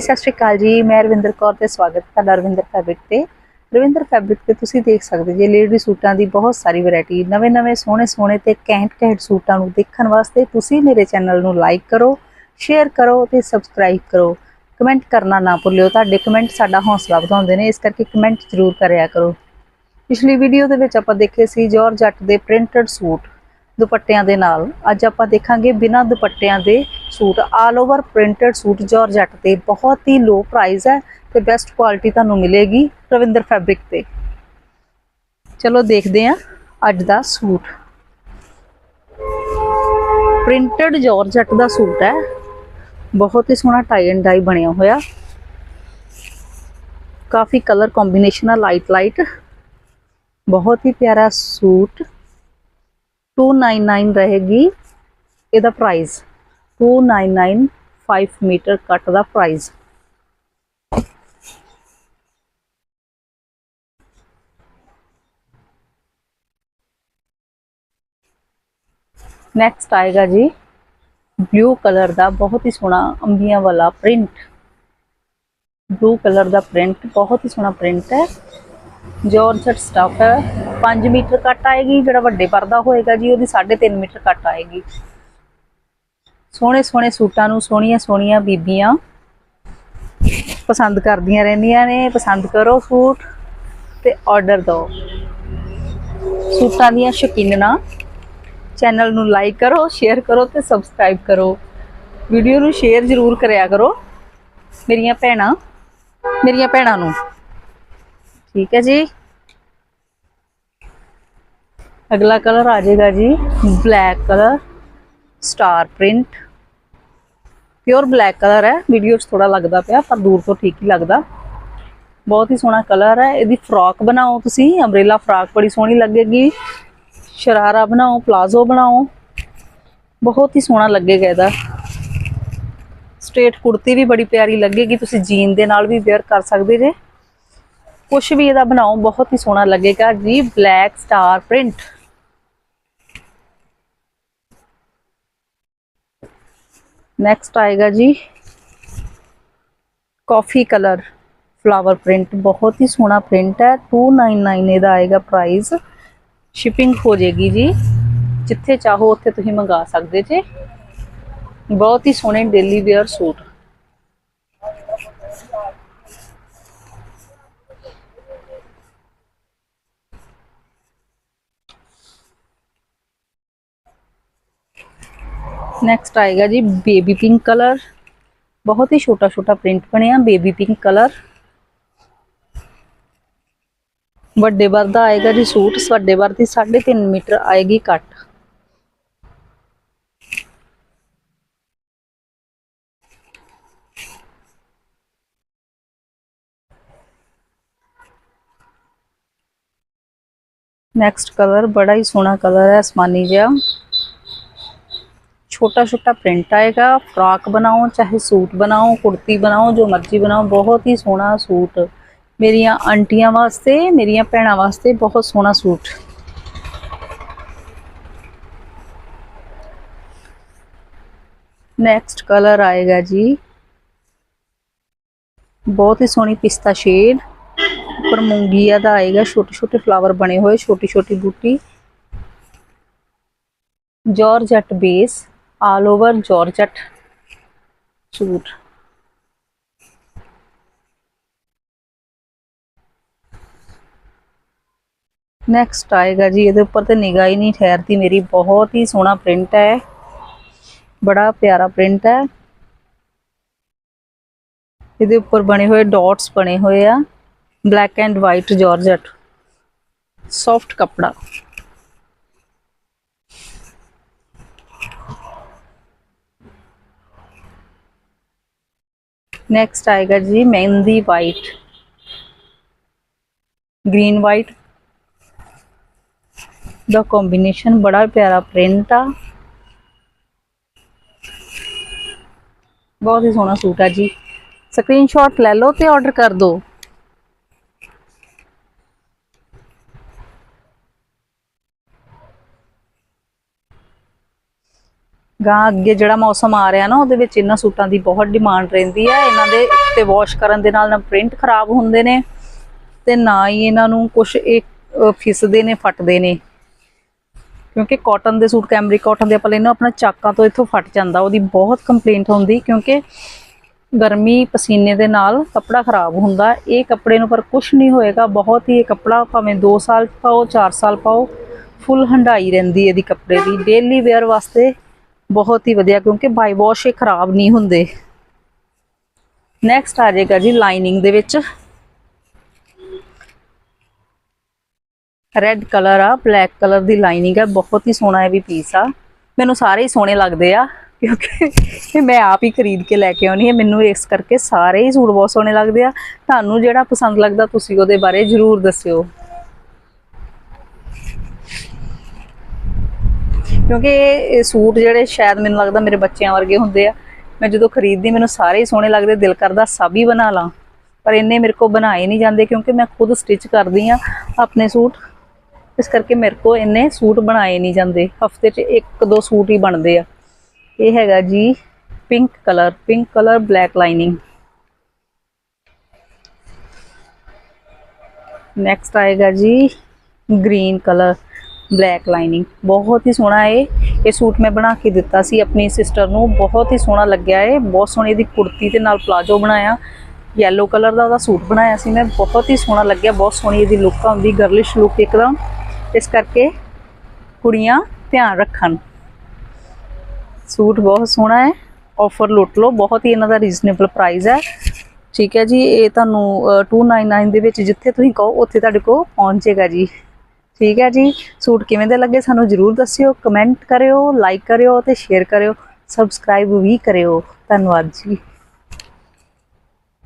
ਜੀ ਸਤਿ ਸ਼੍ਰੀ ਅਕਾਲ ਜੀ। ਮੈਂ ਰਵਿੰਦਰ ਕੌਰ ਤੇ ਸਵਾਗਤ ਤੁਹਾਡਾ ਰਵਿੰਦਰ ਫੈਬਰਿਕ ਤੇ। ਰਵਿੰਦਰ ਫੈਬਰਿਕ ਤੇ ਤੁਸੀਂ ਦੇਖ ਸਕਦੇ ਜੇ ਲੇਡੀ ਸੂਟਾਂ ਦੀ ਬਹੁਤ ਸਾਰੀ ਵੈਰਾਈਟੀ ਨਵੇਂ-ਨਵੇਂ, ਸੋਹਣੇ-ਸੋਹਣੇ ਤੇ ਕੈਂਟ ਕੈਂਟ ਸੂਟਾਂ ਨੂੰ ਦੇਖਣ ਵਾਸਤੇ ਤੁਸੀਂ ਮੇਰੇ ਚੈਨਲ ਨੂੰ ਲਾਈਕ ਕਰੋ ਸ਼ੇਅਰ ਕਰੋ ਤੇ ਸਬਸਕ੍ਰਾਈਬ ਕਰੋ। ਕਮੈਂਟ ਕਰਨਾ ਨਾ ਭੁੱਲਿਓ, ਤੁਹਾਡੇ ਕਮੈਂਟ ਸਾਡਾ ਹੌਸਲਾ ਵਧਾਉਂਦੇ ਨੇ, ਇਸ ਕਰਕੇ ਕਮੈਂਟ ਜ਼ਰੂਰ ਕਰਿਆ ਕਰੋ। ਪਿਛਲੀ ਵੀਡੀਓ ਦੇ ਵਿੱਚ ਆਪਾਂ ਦੇਖੇ ਸੀ ਜਾਰਜੱਟ ਦੇ ਪ੍ਰਿੰਟਡ ਸੂਟ। ਦੁਪੱਟਿਆਂ ਦੇ ਨਾਲ। ਅੱਜ ਆਪਾਂ ਦੇਖਾਂਗੇ ਬਿਨਾਂ ਦੁਪੱਟਿਆਂ ਦੇ suit. All over printed suit georgette ਤੇ ਬਹੁਤ ਹੀ ਲੋ ਪ੍ਰਾਈਸ ਹੈ ਤੇ ਬੈਸਟ ਕੁਆਲਿਟੀ ਤੁਹਾਨੂੰ ਮਿਲੇਗੀ ਰਵਿੰਦਰ ਫੈਬਰਿਕ ਤੇ। ਚਲੋ ਦੇਖਦੇ ਹਾਂ ਅੱਜ ਦਾ ਸੂਟ। ਪ੍ਰਿੰਟਡ ਜਾਰਜੱਟ ਦਾ ਸੂਟ ਹੈ। ਬਹੁਤ ਹੀ ਸੋਹਣਾ ਟਾਈ ਐਂਡ ਡਾਈ ਬਣਿਆ ਹੋਇਆ। ਕਾਫੀ ਕਲਰ ਕੰਬੀਨੇਸ਼ਨ ਆ ਲਾਈਟ ਲਾਈਟ ਬਹੁਤ ਹੀ ਪਿਆਰਾ ਸੂਟ। 299 ਰਹੇਗੀ ਇਹਦਾ ਪ੍ਰਾਈਸ 299 5 ਮੀਟਰ ਕੱਟ ਦਾ ਪ੍ਰਾਈਸ ਨੈਕਸਟ ਆਏਗਾ ਜੀ ਬਲੂ ਕਲਰ ਦਾ ਬਹੁਤ ਹੀ ਸੋਹਣਾ ਅੰਬੀਆਂ ਵਾਲਾ ਪ੍ਰਿੰਟ ਬਲੂ ਕਲਰ ਦਾ ਪ੍ਰਿੰਟ ਬਹੁਤ ਹੀ ਸੋਹਣਾ ਪ੍ਰਿੰਟ ਹੈ ਜਾਰਜਟ ਸਟਫ ਹੈ 5 ਮੀਟਰ ਕੱਟ ਆਏਗੀ, ਜਿਹੜਾ ਵੱਡੇ ਪਰਦਾ ਹੋਏਗਾ ਜੀ, ਉਹਦੀ 3.5 ਮੀਟਰ ਕੱਟ ਆਏਗੀ। ਸੋਹਣੇ ਸੋਹਣੇ ਸੂਟਾਂ ਨੂੰ ਸੋਹਣੀਆਂ ਸੋਹਣੀਆਂ ਬੀਬੀਆਂ ਪਸੰਦ ਕਰਦੀਆਂ ਰਹਿੰਦੀਆਂ ਨੇ। ਪਸੰਦ ਕਰੋ ਸੂਟ ਤੇ ਆਰਡਰ ਦਿਓ। ਸੂਟਾਂ ਦੀਆਂ ਸ਼ੌਕੀਨਾਂ ਚੈਨਲ ਨੂੰ ਲਾਈਕ ਕਰੋ ਸ਼ੇਅਰ ਕਰੋ ਤੇ ਸਬਸਕ੍ਰਾਈਬ ਕਰੋ। ਵੀਡੀਓ ਨੂੰ ਸ਼ੇਅਰ ਜ਼ਰੂਰ ਕਰਿਆ ਕਰੋ ਮੇਰੀਆਂ ਭੈਣਾਂ ਮੇਰੀਆਂ ਭੈਣਾਂ ਨੂੰ। ਠੀਕ ਹੈ ਜੀ? ਅਗਲਾ ਕਲਰ ਆ ਜਾਏਗਾ ਜੀ black colour, star print. Pure black colour ਹੈ ਵੀਡੀਓ 'ਚ ਥੋੜਾ ਲੱਗਦਾ ਪਿਆ, ਪਰ ਦੂਰ ਤੋਂ ਠੀਕ ਹੀ ਲੱਗਦਾ। ਬਹੁਤ ਹੀ ਸੋਹਣਾ ਕਲਰ ਹੈ, ਇਹਦੀ ਫਰਾਕ ਬਣਾਓ ਤੁਸੀਂ ਅੰਬ੍ਰੇਲਾ ਫਰਾਕ ਬੜੀ ਸੋਹਣੀ ਲੱਗੇਗੀ। ਸ਼ਰਾਰਾ ਬਣਾਓ ਪਲਾਜ਼ੋ ਬਣਾਓ, ਬਹੁਤ ਹੀ ਸੋਹਣਾ ਲੱਗੇਗਾ ਇਹਦਾ। ਸਟ੍ਰੇਟ ਕੁੜਤੀ ਵੀ ਬੜੀ ਪਿਆਰੀ ਲੱਗੇਗੀ, ਤੁਸੀਂ ਜੀਨ ਦੇ ਨਾਲ ਵੀ ਵੇਅਰ ਕਰ ਸਕਦੇ ਜੇ। ਕੁਝ ਵੀ ਇਹਦਾ ਬਣਾਓ, ਬਹੁਤ ਹੀ ਸੋਹਣਾ ਲੱਗੇਗਾ ਜੀ, ਬਲੈਕ ਸਟਾਰ ਪ੍ਰਿੰਟ। ਨੈਕਸਟ ਆਏਗਾ ਜੀ। ਕਾਫੀ ਕਲਰ ਫਲਾਵਰ ਪ੍ਰਿੰਟ ਬਹੁਤ ਹੀ ਸੋਹਣਾ ਪ੍ਰਿੰਟ ਹੈ। 299 ਇਹਦਾ ਆਏਗਾ ਪ੍ਰਾਈਸ ਸ਼ਿਪਿੰਗ ਹੋ ਜਾਏਗੀ ਜੀ। ਜਿੱਥੇ ਚਾਹੋ ਉੱਥੇ ਤੁਸੀਂ ਮੰਗਾ ਸਕਦੇ ਜੇ। ਬਹੁਤ ਹੀ ਸੋਹਣੇ ਡੇਲੀ ਵੇਅਰ ਸੂਟ ਨੈਕਸਟ ਆਏਗਾ ਜੀ ਬੇਬੀ ਪਿੰਕ ਕਲਰ ਬਹੁਤ ਹੀ ਛੋਟਾ ਛੋਟਾ ਪ੍ਰਿੰਟ ਬਣਿਆ ਬੇਬੀ ਪਿੰਕ ਕਲਰ ਵੱਡੇ ਵਰ ਦਾ ਆਏਗਾ ਜੀ ਸੂਟ ਵੱਡੇ ਵਰ ਦੀ 3.5 ਮੀਟਰ ਆਏਗੀ ਕੱਟ ਨੈਕਸਟ ਕਲਰ ਬੜਾ ਹੀ ਸੋਹਣਾ ਕਲਰ ਹੈ ਅਸਮਾਨੀ ਜਿਹਾ छोटा छोटा प्रिंट आएगा फ्रॉक बनाओ चाहे सूट बनाओ कुर्ती बनाओ जो मर्जी बनाओ बहुत ही सोहना सूट मेरिया आंटियां वास्ते मेरिया भैणों वास्ते बहुत सोहना सूट नेक्स्ट कलर आएगा जी बहुत ही सोहनी पिस्ता शेड ਉੱਪਰ ਮੂੰਗੀਆ ਦਾ ਆਏਗਾ ਛੋਟੇ ਛੋਟੇ ਫਲਾਵਰ ਬਣੇ ਹੋਏ ਛੋਟੀ ਛੋਟੀ ਬੂਟੀ georgette base all over georgette suit next ਆਏਗਾ ਜੀ, ਇਹਦੇ ਉੱਪਰ ਤੇ ਨਿਗਾਹ ਹੀ ਨਹੀਂ ਠਹਿਰਦੀ ਮੇਰੀ, ਬਹੁਤ ਹੀ ਸੋਹਣਾ ਪ੍ਰਿੰਟ ਹੈ। ਬੜਾ ਪਿਆਰਾ ਪ੍ਰਿੰਟ ਹੈ। ਇਹਦੇ ਉੱਪਰ ਬਣੇ ਹੋਏ ਡਾਟਸ ਬਣੇ ਹੋਏ ਆ। Black and white georgette soft ਕਪੜਾ। नेक्स्ट आएगा जी mehndi white green white the combination बड़ा प्यारा प्रिंट आ बहुत ही सोहना सूट है जी. स्क्रीनशॉट ले लो तो ऑर्डर कर दो. ਗਾਂ ਅੱਗੇ ਜਿਹੜਾ ਮੌਸਮ ਆ ਰਿਹਾ ਨਾ, ਉਹਦੇ ਵਿੱਚ ਇਹਨਾਂ ਸੂਟਾਂ ਦੀ ਬਹੁਤ ਡਿਮਾਂਡ ਰਹਿੰਦੀ ਹੈ। ਇਹਨਾਂ ਦੇ ਤੇ ਵਾਸ਼ ਕਰਨ ਦੇ ਨਾਲ ਨਾ ਪ੍ਰਿੰਟ ਖਰਾਬ ਹੁੰਦੇ ਨੇ ਤੇ ਨਾ ਹੀ ਇਹਨਾਂ ਨੂੰ ਕੁਝ ਇਹ ਫਿਸਦੇ ਨੇ, ਫਟਦੇ ਨੇ। ਕਿਉਂਕਿ ਕਾਟਨ ਦੇ ਸੂਟ ਕੈਮਰਿਕ ਕਾਟਨ ਦੇ ਆਪਾਂ ਲੈਣਾ ਆਪਣਾ ਚਾਕਾਂ ਤੋਂ ਇੱਥੋਂ ਫਟ ਜਾਂਦਾ। ਉਹਦੀ ਬਹੁਤ ਕੰਪਲੇਂਟ ਹੁੰਦੀ ਕਿਉਂਕਿ ਗਰਮੀ ਪਸੀਨੇ ਦੇ ਨਾਲ ਕੱਪੜਾ ਖਰਾਬ ਹੁੰਦਾ। ਇਹ ਕੱਪੜੇ ਨੂੰ ਪਰ ਕੁਝ ਨਹੀਂ ਹੋਏਗਾ। ਬਹੁਤ ਹੀ ਇਹ ਕੱਪੜਾ ਭਾਵੇਂ 2 ਸਾਲ ਪਾਓ 4 ਸਾਲ ਪਾਓ ਫੁੱਲ ਹੰਡਾਈ ਰਹਿੰਦੀ ਇਹਦੀ ਕੱਪੜੇ ਦੀ। ਡੇਲੀ ਵੇਅਰ ਵਾਸਤੇ ਬਹੁਤ ਹੀ ਵਧੀਆ, ਕਿਉਂਕਿ ਬਾਈ ਵਾਸ਼ ਇਹ ਖਰਾਬ ਨਹੀਂ ਹੁੰਦੇ। ਨੈਕਸਟ ਆ ਜਾਏਗਾ ਜੀ ਲਾਈਨਿੰਗ ਦੇ ਵਿੱਚ। ਰੈੱਡ ਕਲਰ ਆ ਬਲੈਕ ਕਲਰ ਦੀ ਲਾਈਨਿੰਗ ਹੈ ਬਹੁਤ ਹੀ ਸੋਹਣਾ ਇਹ ਵੀ ਪੀਸ ਆ। ਮੈਨੂੰ ਸਾਰੇ ਹੀ ਸੋਹਣੇ ਲੱਗਦੇ ਆ, ਕਿਉਂਕਿ ਇਹ ਮੈਂ ਆਪ ਹੀ ਖਰੀਦ ਕੇ ਲੈ ਕੇ ਆਉਣੀ ਹੈ ਮੈਨੂੰ ਇਸ ਕਰਕੇ ਸਾਰੇ ਹੀ ਸੂਟ ਬਹੁਤ ਸੋਹਣੇ ਲੱਗਦੇ ਆ। ਤੁਹਾਨੂੰ ਜਿਹੜਾ ਪਸੰਦ ਲੱਗਦਾ ਤੁਸੀਂ ਉਹਦੇ ਬਾਰੇ ਜ਼ਰੂਰ ਦੱਸਿਓ। ਕਿਉਂਕਿ ਇਹ ਇਹ ਸੂਟ ਜਿਹੜੇ ਸ਼ਾਇਦ ਮੈਨੂੰ ਲੱਗਦਾ ਮੇਰੇ ਬੱਚਿਆਂ ਵਰਗੇ ਹੁੰਦੇ ਆ। ਮੈਂ ਜਦੋਂ ਖਰੀਦਦੀ, ਮੈਨੂੰ ਸਾਰੇ ਹੀ ਸੋਹਣੇ ਲੱਗਦੇ, ਦਿਲ ਕਰਦਾ ਸਭ ਹੀ ਬਣਾ ਲਾਂ। ਪਰ ਇੰਨੇ ਮੇਰੇ ਕੋ ਬਣਾਏ ਨਹੀਂ ਜਾਂਦੇ ਕਿਉਂਕਿ ਮੈਂ ਖੁਦ ਸਟਿਚ ਕਰਦੀ ਆ ਆਪਣੇ ਸੂਟ। ਇਸ ਕਰਕੇ ਮੇਰੇ ਕੋ ਇੰਨੇ ਸੂਟ ਬਣਾਏ ਨਹੀਂ ਜਾਂਦੇ। ਹਫ਼ਤੇ 'ਚ ਇੱਕ ਦੋ ਸੂਟ ਹੀ ਬਣਦੇ ਆ। ਇਹ ਹੈਗਾ ਜੀ pink colour pink colour black lining next ਆਏਗਾ ਜੀ ਗ੍ਰੀਨ ਕਲਰ ਬਲੈਕ ਲਾਈਨਿੰਗ। ਬਹੁਤ ਹੀ ਸੋਹਣਾ ਏ ਇਹ ਸੂਟ ਮੈਂ ਬਣਾ ਕੇ ਦਿੱਤਾ ਸੀ ਆਪਣੀ ਸਿਸਟਰ ਨੂੰ। ਬਹੁਤ ਹੀ ਸੋਹਣਾ ਲੱਗਿਆ ਏ ਬਹੁਤ ਸੋਹਣੀ ਦੀ ਕੁੜਤੀ ਤੇ ਨਾਲ ਪਲਾਜੋ ਬਣਾਇਆ। ਯੈਲੋ ਕਲਰ ਦਾ ਉਹਦਾ ਸੂਟ ਬਣਾਇਆ ਸੀ ਮੈਂ। ਬਹੁਤ ਹੀ ਸੋਹਣਾ ਲੱਗਿਆ। ਬਹੁਤ ਸੋਹਣੀ ਇਹਦੀ ਲੁੱਕ ਆਉਂਦੀ ਗਰਲਿਸ਼ ਲੁੱਕ ਇੱਕਦਮ। ਇਸ ਕਰਕੇ ਕੁੜੀਆਂ ਧਿਆਨ ਰੱਖਣ। ਸੂਟ ਬਹੁਤ ਸੋਹਣਾ ਹੈ। ਆਫਰ ਲੁੱਟ ਲਓ। ਬਹੁਤ ਹੀ ਇਹਨਾਂ ਦਾ ਰੀਜ਼ਨੇਬਲ ਪ੍ਰਾਈਸ ਹੈ। ਠੀਕ ਹੈ ਜੀ। ਇਹ ਤੁਹਾਨੂੰ ਅ, 299 ਦੇ ਵਿੱਚ ਜਿੱਥੇ ਤੁਸੀਂ ਕਹੋ ਉੱਥੇ ਤੁਹਾਡੇ ਕੋਲ ਪਹੁੰਚ ਜਾਏਗਾ ਜੀ। ਠੀਕ ਹੈ ਜੀ। ਸੂਟ ਕਿਵੇਂ ਦੇ ਲੱਗੇ ਸਾਨੂੰ ਜਰੂਰ ਦੱਸਿਓ ਕਮੈਂਟ ਕਰਿਓ ਲਾਈਕ ਕਰਿਓ ਤੇ ਸ਼ੇਅਰ ਕਰਿਓ ਸਬਸਕ੍ਰਾਈਬ ਵੀ ਕਰਿਓ। ਧੰਨਵਾਦ ਜੀ।